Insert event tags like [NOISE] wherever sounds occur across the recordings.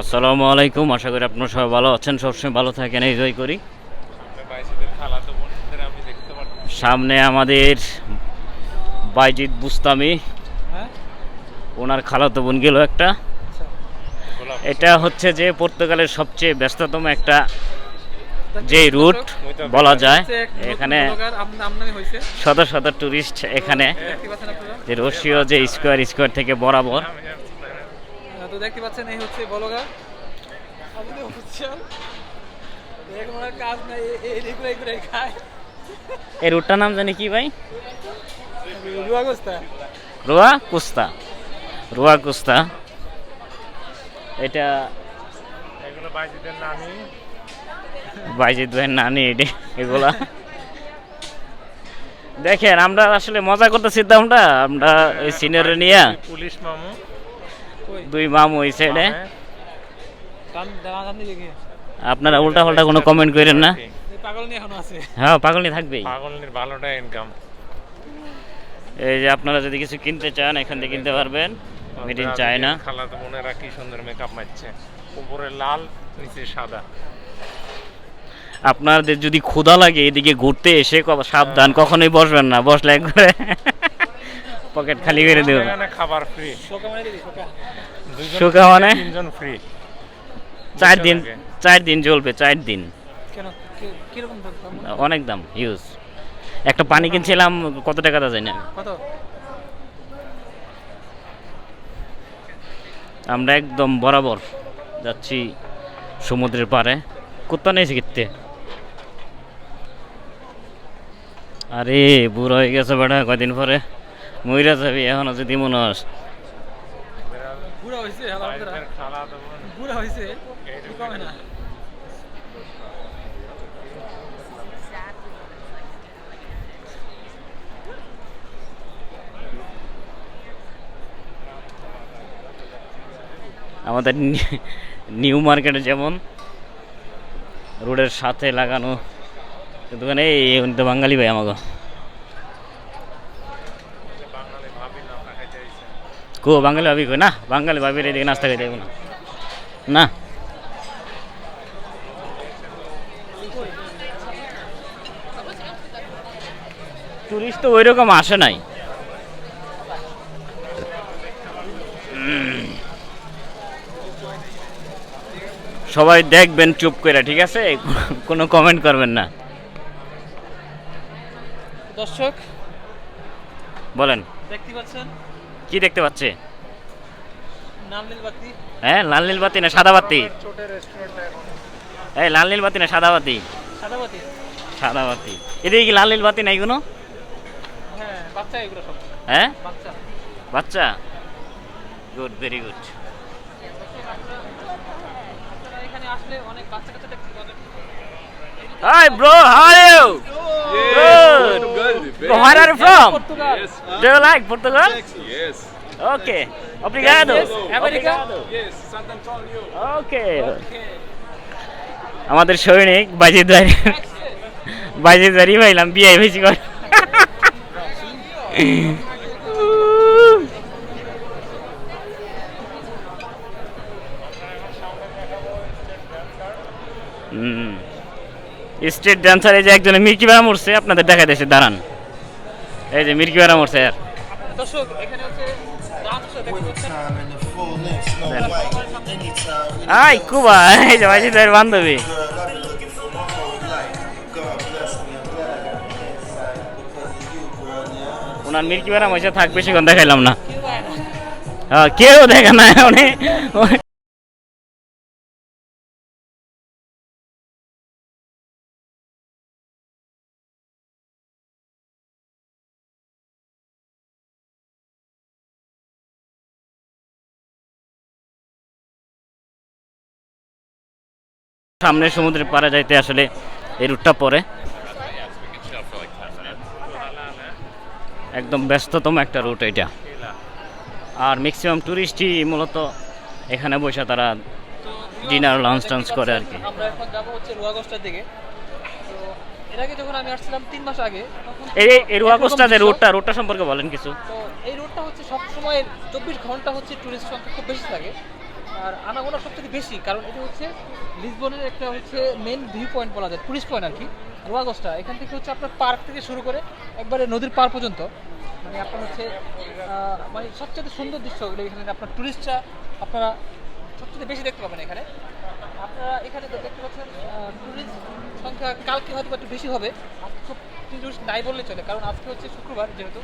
আসসালামু আলাইকুম আশা করি আপনারা সবাই ভালো আছেন সবসময় ভালো থাকেন এনজয় করি। সামনে আমাদের বাইজিৎ বুস্তামি হ্যাঁ? ওনার খালাতো বোন গেল একটা। এটা হচ্ছে যে পর্তুগালের সবচেয়ে ব্যস্ততম একটা যে রুট বলা যায়। এখানে শত শত টুরিস্ট এখানে যে রশিও যে স্কোয়ার স্কোয়ার থেকে বরাবর। তো দেখতে পাচ্ছেন এই হচ্ছে বলগা। আপনি বুঝছেন এখন আর কাজ নাই এ- এ- এগুলো এগুলো খায়। এই রুটটার নাম জানি কি ভাই? রুয়াগস্তা রোয়া কুস্তা। রোয়া কুস্তা। এটা এগুলো বাইজিদের নামই বাইজিৎ ভাইয়ের নানি এটি এগুলা। দেখেন আমরা আসলে মজা করতেছি তো আমরা আমরা এই সিনিয়রে নিয়ে। পুলিশ মামু। দুই মামু ওই সাইডে হ্যাঁ, আপনারা উল্টা পাল্টা কোনো কমেন্ট করেন না। এই পাগল নিয়ে হ্যাঁ থাকবেই। ভালোটা ইনকাম এই যে আপনারা যদি কিছু কিনতে চান এখান থেকে কিনতে পারবেন। মেড ইন চায়না খালাতো বোনেরা কি সুন্দর মেকআপ মারছে। উপরে লাল নিচে সাদা। আপনাদের যদি ক্ষুধা লাগে এদিকে ঘুরতে এসে সাবধান কখনোই বসবেন না। বসলে একবারে [LAUGHS] পকেট খালি করে দেবেন খাবার ফ্রি শোকা মানে? শুকা? তিনজন ফ্রি চার দিন চার দিন চলবে চার দিন? অনেক দাম হিউজ একটা পানি কিনছিলাম কত টাকা তা জানি না। আমরা একদম বরাবর যাচ্ছি সমুদ্রের পাড়ে। কুত্তা নিয়েছি কিনতে আরে বুড়ো হয়ে গেছে বেটা কদিন পরে। মইরা যাবি এখনও যদি মনে হয়েছে বুড়া হয়েছে কমে না? আমাদের নিউ মার্কেটে যেমন রোডের সাথে লাগানো দোকানে এই তো বাঙালি ভাই আমাকে বাঙালি ভাবি না খাইতে আইছে কো বাঙালি ভাবি কই না? বাঙালি ভাবির এদিকে নাস্তা খাইতে যাব না। না? টুরিস্ট তো ওই রকম আসে নাই। সবাই দেখবেন চুপ করে ঠিক আছে? কোনো কমেন্ট করবেন না। দর্শক বলেন। দেখতে পাচ্ছেন? কি দেখতে পাচ্ছে? হ্যাঁ লাল নীল বাতি না সাদা বাতি? এই লাল নীল বাতি না সাদা বাতি? সাদা বাতি। এদিকে কি লাল নীল বাতি নাই কোনো? হ্যাঁ বাচ্চা গুড ভেরি গুড আপনারা এখানে আসলে অনেক বাচ্চা কাচ্চা দেখতে পাবেন hi bro how are you Where are you from? Portugal Do you like Portugal? Yes. Okay. Obrigado. Yes, America. Yes, Santo Antonio. Okay. আমাদের সৈনিক বাজিদ ভাই বাজিদ ভাই ভাইলাম বিয়ে বেশি করে স্টেট ডান্সার এই যে একজনে মির্কি বেড়া মরছে আপনাদের দেখা দিয়েছে দাঁড়ান এই যে মিরকি বারামোর স্যার। আই কুবা এই যে ভাইজি স্যার বান্ধবী। ওনার মিরকি বারাম হয়েছে থাক বেশিক্ষণ দেখাইলাম না। কেউ দেখা না। হ্যাঁ, সামনে সমুদ্রের পাড়ে যাইতে আসলে এই রুটটা পড়ে। একদম ব্যস্ততম একটা রুট এটা। আর ম্যাক্সিমাম টুরিস্টই মূলত এখানে বসে তারা ডিনার লাঞ্চ টাঞ্চ করে আর কি। আমরা এখন যাব হচ্ছে রুয়াগস্টার দিকে। এর আগে যখন আমি আসছিলাম তিন মাস আগে এই এই রুয়াকোস্টা যে রুটটা রুটটা সম্পর্কে বলেন কিছু। তো এই রুটটা হচ্ছে সব সময় চব্বিশ ঘণ্টা হচ্ছে টুরিস্ট সংখ্যা খুব বেশি থাকে। আর আনাগোনা সব থেকে বেশি, কারণ এটা হচ্ছে লিসবনের একটা হচ্ছে মেন ভিউ পয়েন্ট বলা যায় টুরিস্ট পয়েন্ট আর কি রোয়াগস্টা এখান থেকে হচ্ছে আপনার পার্ক থেকে শুরু করে একবারে নদীর পার পর্যন্ত। মানে আপনার হচ্ছে মানে সবচেয়ে সুন্দর দৃশ্য এগুলো এখানে আপনার টুরিস্টরা আপনারা সবচেয়ে বেশি দেখতে পাবেন এখানে। আপনারা এখানে দেখতে পাচ্ছেন টুরিস্ট সংখ্যা কালকে হয়তো একটু বেশি হবে, আজকে খুব টুরিস্ট নাই বললে চলে, কারণ আজকে হচ্ছে শুক্রবার যেহেতু।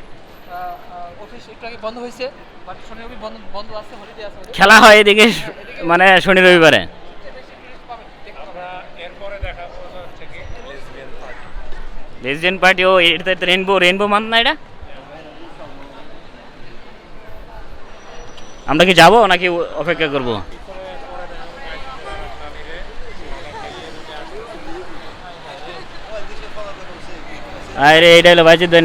অফিস একটু আগে বন্ধ হয়েছে বাট শনি রবি বন্ধ বন্ধ আছে হলিডে আছে খেলা হয় এদিকে মানে শনি রবিবারে। লেসবিয়ান পার্টি ও এটা রেনবো রেনবো মান না এটা? আমরা কি যাব নাকি অপেক্ষা করব? আরে এটা হলো বাজিদ ভাই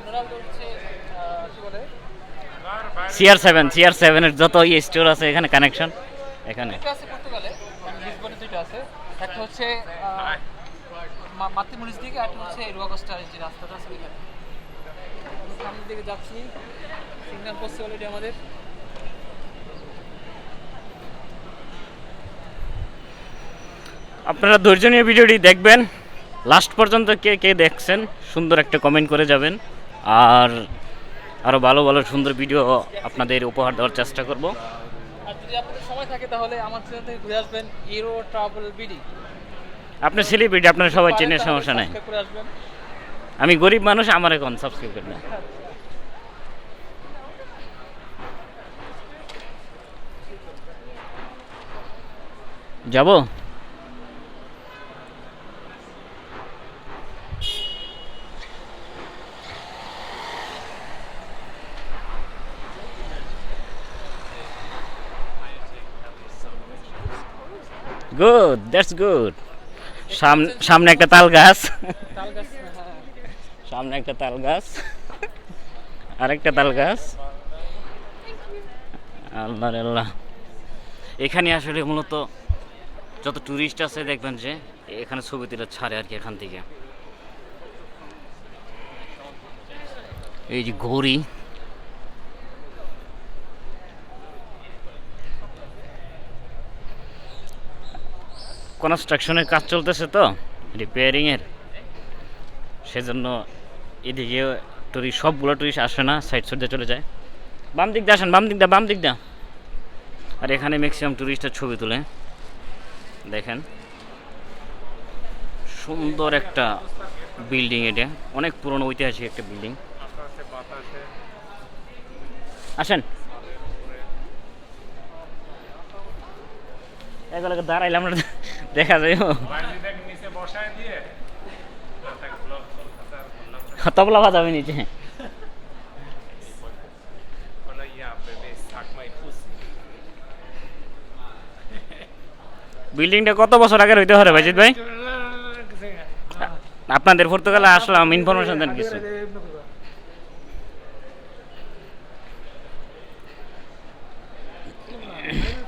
সিআর সেভেন সিআর সেভেনের যত ইয়ে স্টোর আছে এখানে কানেকশন এখানে। দুটো আছে পর্তুগালে লিসবনে দুটো আছে। একটা হচ্ছে মাতৃমরিচ দিকে আর হচ্ছে রুয়াগস্টার যে রাস্তাটা আছে ওইখানে। সামনের দিকে যাচ্ছি। সিগন্যাল পড়ছে অলরেডি আমাদের। আপনারা ধৈর্য নিয়ে ভিডিওটি দেখবেন। লাস্ট পর্যন্ত কে কে দেখছেন সুন্দর একটা কমেন্ট করে যাবেন। আর আরও ভালো ভালো সুন্দর ভিডিও আপনাদের উপহার দেওয়ার চেষ্টা করব। আর যদি আপনাদের সময় থাকে তাহলে আমার চ্যানেল থেকে ঘুরে আসবেন ইউরো ট্রাভেল বিডি আপনি সেলিব্রিটি আপনারা সবাই চেনে সমস্যা নেই। আমি গরিব মানুষ আমার এখন সাবস্ক্রাইব করবেন যাব গুড দ্যাটস গুড সামনে একটা তাল গাছ। সামনে একটা তাল গাছ। আরেকটা তাল গাছ। আল্লাহ আল্লাহ। এখানে আসলে মূলত যত টুরিস্ট আছে দেখবেন যে, এখানে ছবি তুলে ছাড়ে আর কি এখান থেকে। এই যে ঘড়ি। কনস্ট্রাকশনের কাজ চলতেছে তো রিপেয়ারিংয়ের সেজন্য এদিকে টুরিস্ট সবগুলো টুরিস্ট আসে না সাইড সাইডে চলে যায়। বাম দিক দিয়ে আসেন, বাম দিক দা বাম দিক দা আর এখানে ম্যাক্সিমাম টুরিস্টের ছবি তুলে। দেখেন। সুন্দর একটা বিল্ডিং এটা। অনেক পুরনো ঐতিহাসিক একটা বিল্ডিং আসেন। এগুলো দাঁড়াইলাম আমরা দেখা যায় তবলা বাজাবে নিচে পুসি বিল্ডিংটা কত বছর আগের হইতে পারে, ভাইজিৎ ভাই? আপনাদের পর্তুগালে আসলাম ইনফরমেশন দেন কিছু।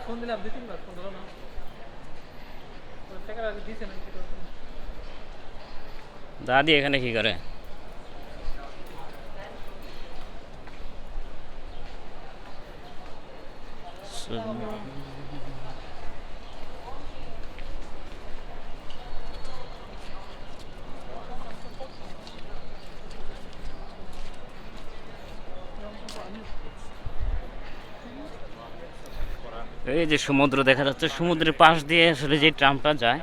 ফোন দিলাম, দুই তিনবার না। দাদি এখানে কি করে এই যে সমুদ্র দেখা যাচ্ছে সমুদ্রের পাশ দিয়ে আসলে যে ট্রামটা যায়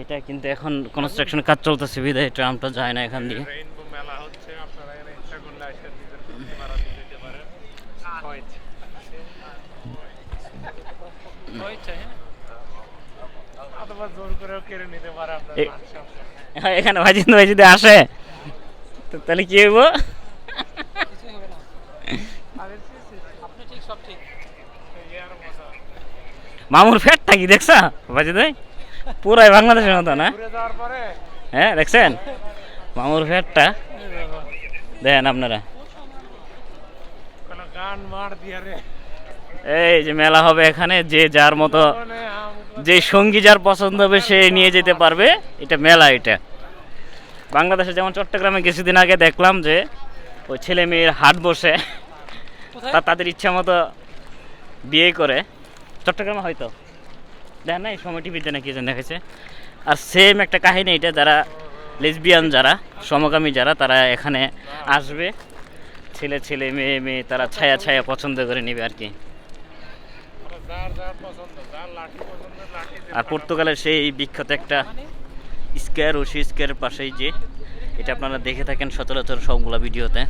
এটা কিন্তু এখন কনস্ট্রাকশন কাজ চলতেছে বিধায় ট্রামটা যায় না এখান দিয়ে। রেইনবো মেলা হচ্ছে আপনারা এখানে হ্যাঁ। হ্যাঁ, এখানে ভাজিন্দ ভাই যদি আসে তো তাহলে কি হইব? [LAUGHS] আপনি ঠিক সব ঠিক? মামুর ফ্যাটটা কি দেখছা? বাজি ভাই পুরাই বাংলাদেশের মতো না? হ্যাঁ দেখছেন? মামুর ফ্যাটটা দেখেন আপনারা। এই যে মেলা হবে এখানে যে যার মতো যে সঙ্গী যার পছন্দ হবে সে নিয়ে যেতে পারবে। এটা মেলা এটা। বাংলাদেশে যেমন চট্টগ্রামে কিছুদিন আগে দেখলাম যে ওই ছেলে মেয়ের হাট বসে। তাদের ইচ্ছা মতো বিয়ে করে। চট্টগ্রামে হয়তো। দেখেন না, এই সময় টিভিতে নাকি যেন দেখেছে আর সেম একটা কাহিনী এটা যারা লেসবিয়ান যারা, সমকামী যারা, তারা এখানে আসবে। ছেলে ছেলে, মেয়ে মেয়ে, তারা ছায়া ছায়া পছন্দ করে নেবে আর কি। আর পর্তুগালের সেই বিখ্যাত একটা স্কোয়ার ও সেই স্কোয়ারের পাশেই যে, এটা আপনারা দেখে থাকেন সচরাচর সবগুলা ভিডিওতে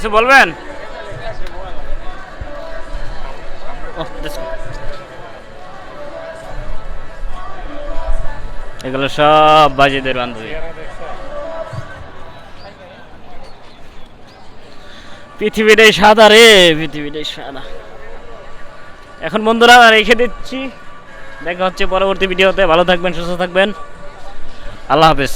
কিছু বলবেন? One. এগুলো সব বাজিদের বান্ধবী। পৃথিবীটাই সাদা রে, পৃথিবীটাই সাদা। এখন বন্ধুরা, রেখে দিচ্ছি। দেখা হচ্ছে পরবর্তী ভিডিওতে। ভালো থাকবেন, সুস্থ থাকবেন। আল্লাহ হাফেজ।